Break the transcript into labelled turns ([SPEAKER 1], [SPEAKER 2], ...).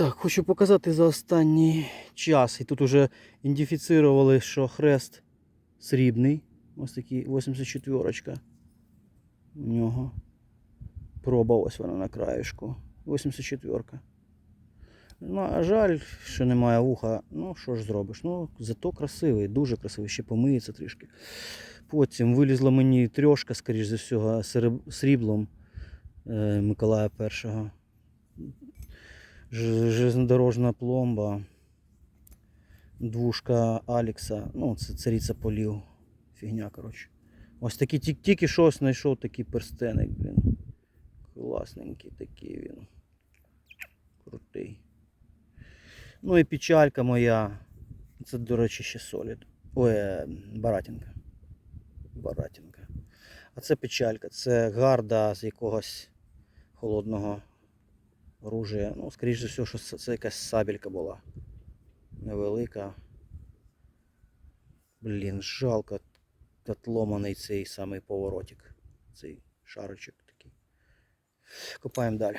[SPEAKER 1] Так, хочу показати за останній час. І тут уже ідентифіцировали, що хрест срібний. Ось такий 84 у нього. Проба ось вона на краєшку. 84. Ну, а жаль, що немає вуха. Ну, що ж зробиш? Ну, зато красивий, дуже красивий, ще помиється трішки. Потім вилізла мені трьошка, скоріш за всього, сріблом е, Миколая І. Железнодорожна пломба. Двушка Алікса. Ну, це цариця полів. Фігня, коротше. Ось такі тільки що знайшов такий перстеник, блін. Класненький такий він. Крутий. Ну і печалька моя. Це, до речі, ще солід. Ой, е, баратінка. Баратінка. А це печалька, це гарда з якогось холодного оружия. Ну, скоріш за все, що це, якась сабелька була. Невелика. Блін, жалко. Отломаний цей самий поворотик. Цей шарочок такий. Копаємо далі.